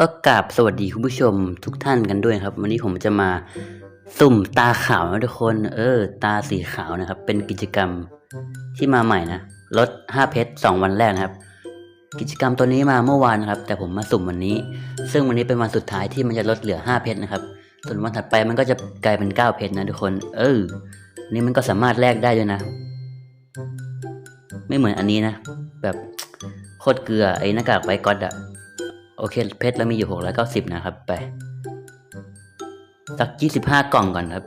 ก็กราบสวัสดีคุณผู้ชมทุกท่านกันด้วยครับ วันนี้ผมจะมาสุ่มตาขาวนะทุกคน เออ ตาสีขาวนะครับ เป็นกิจกรรมที่มาใหม่นะลด5เพชร2วันแรกนะครับ กิจกรรมตัวนี้มาเมื่อวานนะครับ แต่ผมมาสุ่มวันนี้ ซึ่งวันนี้เป็นวันสุดท้ายที่มันจะลดเหลือ5เพชรนะครับส่วนวันถัดไปมันก็จะกลายเป็น9เพชรนะทุกคน เออ นี่มันก็สามารถแลกได้ด้วยนะ ไม่เหมือนอันนี้นะ แบบโคตรเกลือไอ้หน้ากากไวก๊อตอะ อเคเพชรเรามีอยู่หกร้อยเก้าสิบนะครับไป สักยี่สิบห้ากล่องก่อนครับ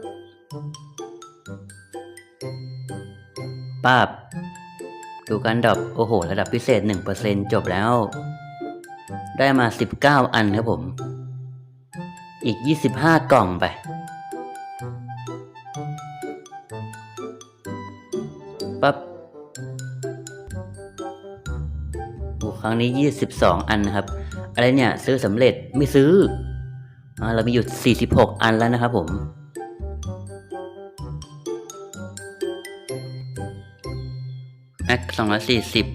ป้าบดูการดรอปโอ้โห ระดับพิเศษหนึ่งเปอร์เซ็นจบแล้ว ได้มาสิบเก้าอันครับผม อีกยี่สิบห้ากล่องไปปั๊บครั้งนี้ยี่สิบสองอันนะครับ อะไรเนี่ย ซื้อสำเร็จไม่ซื้ออเรามีอยู่สี่สิบหกอันแล้วนะครับผมแม็กสองร้อยสี่สิบ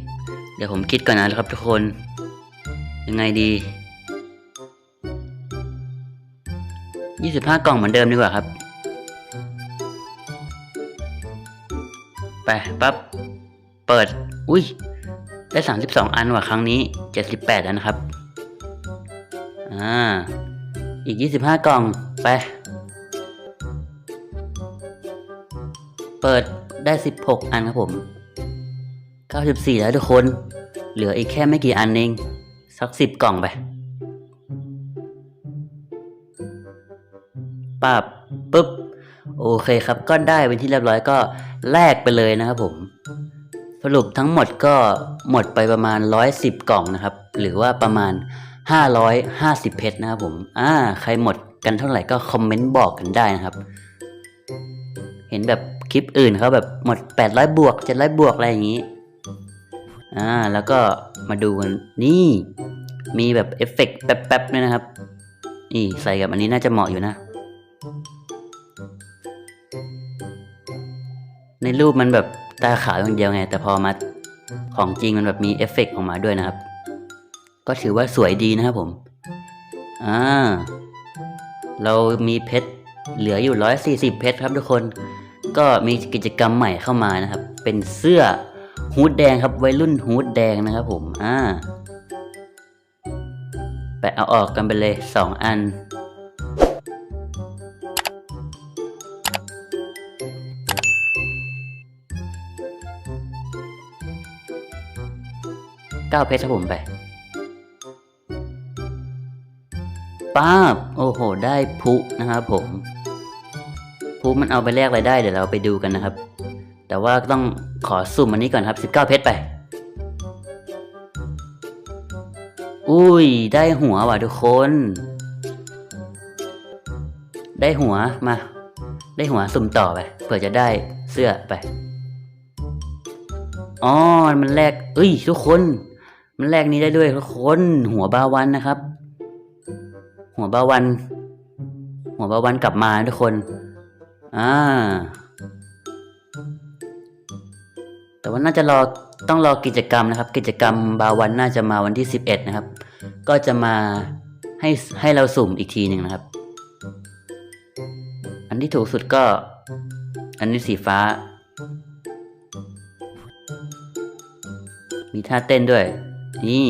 เดี๋ยวผมคิดก่อนนะครับทุกคน ยังไงดียี่สิบห้ากล่องเหมือนเดิมดีกว่าครับ ไปปั๊บ เปิด อุ้ย ได้สามสิบสองอันว่ะครั้งนี้เจ็ดสิบแปดแล้วนะครับ อ่า อีกยี่สิบห้ากล่อง ไป เปิดได้สิบหกอันครับผมเก้าสิบสี่แล้วทุกคน เหลืออีกแค่ไม่กี่อันเอง สักสิบกล่องไปปับปุ๊บ โอเคครับ ก็ได้เป็นที่เรียบร้อยก็แลกไปเลยนะครับผม สรุปทั้งหมดก็หมดไปประมาณ 110 กล่องนะครับ หรือว่าประมาณ 550 เพชรนะครับผม อ่า ใครหมดกันเท่าไหร่ก็คอมเมนต์บอกกันได้นะครับ เห็นแบบคลิปอื่นเขาแบบหมด 800 บวก 700 บวกอะไรอย่างนี้ อ่า แล้วก็มาดูกัน นี่ มีแบบเอฟเฟกต์แป๊บๆด้วยนะครับ นี่ใส่กับอันนี้น่าจะเหมาะอยู่นะ ในรูปมันแบบตาขาวอย่างเดียวไง แต่พอมาของจริงมันแบบมีเอฟเฟกต์ออกมาด้วยนะครับ ก็ถือว่าสวยดีนะครับผม อ่า เรามีเพชรเหลืออยู่ร้อยสี่สิบเพชรครับทุกคน ก็มีกิจกรรมใหม่เข้ามานะครับ เป็นเสื้อฮูดแดงครับวัยรุ่นฮูดแดงนะครับผม อ่า ไปเอาออกกันไปเลยสองอัน เก้าเพชรครับผมไป ป้าบโอ้โห ได้พลุนะครับผมพลุมันเอาไปแลกอะไรได้เดี๋ยวเราไปดูกันนะครับ แต่ว่าต้องขอสุ่มอันนี้ก่อนครับ 19 เพชรไป อุ้ย ได้หัวว่ะทุกคน ได้หัวมา ได้หัวสุ่มต่อไปเผื่อจะได้เสื้อไปอ๋อมันแลกเอ้ย ทุกคน มันแลกนี้ได้ด้วยทุกคน หัวบาวันนะครับ หัวบาวัน หัวบาวันกลับมาทุกคน อ่า แต่ว่าน่าจะรอต้องรอกิจกรรมนะครับ กิจกรรมบาวันน่าจะมาวันที่สิบเอ็ดนะครับ ก็จะมาให้ให้เราสุ่มอีกทีหนึ่งนะครับ อันที่ถูกสุดก็ อันนี้สีฟ้า มีท่าเต้นด้วย นี่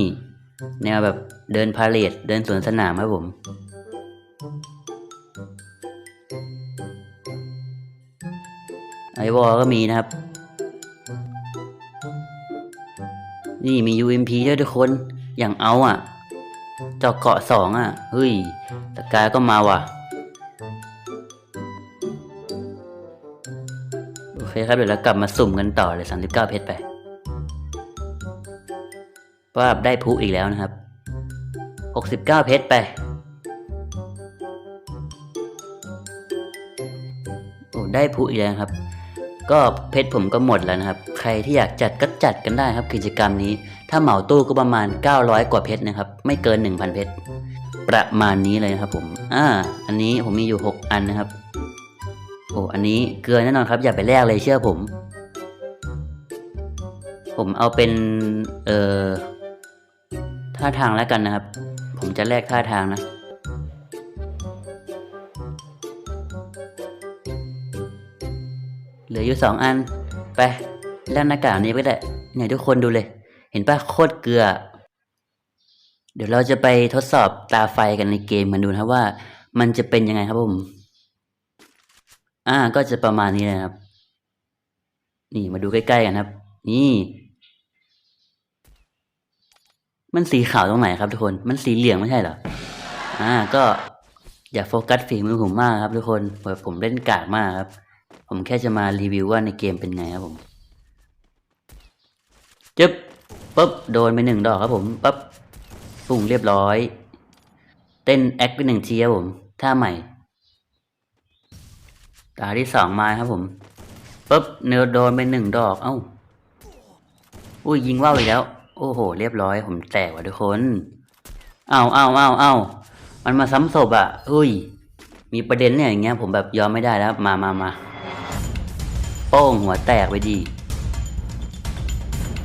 แนวแบบ เดินพาเลทเดินสวนสนามครับผม ไอวอลก็มีนะครับ นี่มี UMP ด้วยทุกคน อย่างเอาอะเจาะเกาะสองอะ เฮ้ยตะกายก็มาว่ะ โอเคครับ เดี๋ยวเรากลับมาสุ่มกันต่อเลย 39 เพชรไปว่าได้พลุอีกแล้วนะครับ 69 เพชรไป โอ้ได้พลุอีกแล้วครับ ก็เพชรผมก็หมดแล้วนะครับ ใครที่อยากจัดก็จัดกันได้ครับกิจกรรมนี้ ถ้าเหมาตู้ก็ประมาณ 900 กว่าเพชรนะครับ ไม่เกิน 1,000 เพชร ประมาณนี้เลยนะครับผม อ่า อันนี้ผมมีอยู่ 6 อันนะครับ โอ้ อันนี้เกลือแน่นอนครับ อย่าไปแลกเลยเชื่อผม ผมเอาเป็น เอ่อท่าทางแล้วกันนะครับ ผมจะแลกท่าทางนะ เหลืออยู่สองอัน ไปแลกหน้ากากนี้ก็ได้เนี่ยทุกคนดูเลย เห็นปะโคตรเกลือ เดี๋ยวเราจะไปทดสอบตาไฟกันในเกมกันดูนะครับว่า มันจะเป็นยังไงครับผม อ่าก็จะประมาณนี้นะครับ นี่มาดูใกล้ๆกันครับ นี่ มันสีขาวตรงไหนครับทุกคน มันสีเหลืองไม่ใช่เหรอ อ่า ก็อย่าโฟกัสฝีมือผมมากครับ ทุกคนเพราผมเล่นกากมากครับ ผมแค่จะมารีวิวว่าในเกมเป็นไงครับผมจึ๊บปุ๊บโดนไปหนึ่งดอกครับผมปั๊บปุ่งเรียบร้อย เต้นแอคไปหนึ่งทีครับผมท่าใหม่ตาที่สองมาครับผมปุ๊บเนื้อโดนไปหนึ่งดอก เอ้าอุ้ยยิงว่าวอีกแล้ว อ้โห เรียบร้อยผมแตกว่ะทุกคน เอ้าเอ้าเอ้าเอ้ามันมาซ้ำศพอะอุ้ย มีประเด็นเนี่ยอย่างเงี้ย ผมแบบยอมไม่ได้แล้ว มามามาโป้งหัวแตกไปดี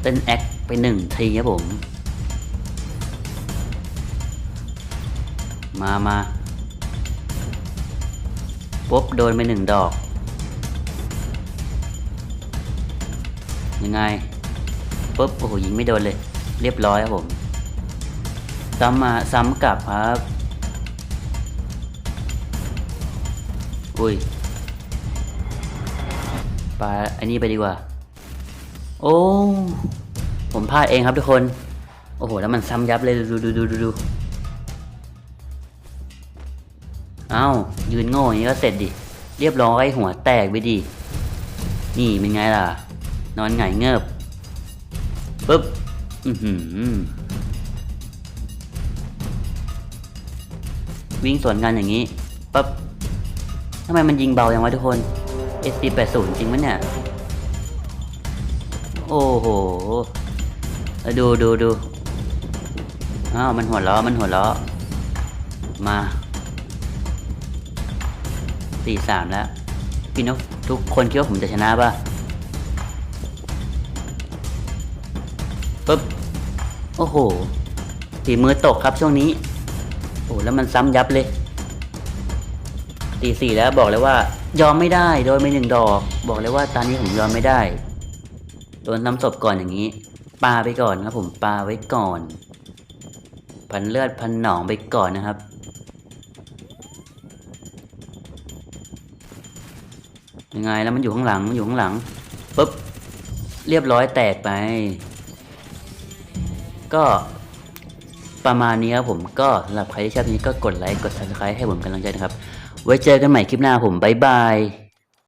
เต้นแอคไปหนึ่งทีครับผม มามาปุ๊บโดนไปหนึ่งดอก ยังไง ปุ๊บโอ้โหยิงไม่โดนเลย เรียบร้อยครับผม ซ้ำมาซ้ำกลับครับอุ้ยปาอันนี้ไปดีกว่า โอ้ ผมพลาดเองครับทุกคน โอ้โห แล้วมันซ้ำยับเลย ดูดูดูดูดูเอ้า ยืนโง่อย่างนี้ก็เสร็จดิ เรียบร้อยหัวแตกไปดิ นี่เป็นไงล่ะ นอนหงายเงิบ ปึ๊บอือหือวิ่งสวนกันอย่างนี้ปั๊บทำไมมันยิงเบาอย่างวะทุกคน SD 80 จริงมั้ยเนี่ย โอ้โห ดูดูดูอ้าวมันหัวล้อมันหัวล้อมาสี่สามแล้วพี่นกทุกคนคิดว่าผมจะชนะป่ะ ปึ๊บ โอ้โหตีมือตกครับช่วงนี้ โอ้แล้วมันซ้ำยับเลย ตีสี่แล้วบอกเลยว่า ยอมไม่ได้โดนไปหนึ่งดอก บอกเลยว่าตอนนี้ผมยอมไม่ได้ โดนน้ำศพก่อนอย่างนี้ปาไปก่อนครับผมปาไว้ก่อน พันเลือดพันหนองไปก่อนนะครับยังไงแล้วมันอยู่ข้างหลังมันอยู่ข้างหลังปุ๊บเรียบร้อยแตกไป ก็ประมาณนี้ครับผมก็สำหรับใครที่ชอบนี้ก็กดไลค์กด subscribe ให้ผมกำลังใจนะครับ ไว้เจอกันใหม่คลิปหน้าผมบ๊ายบาย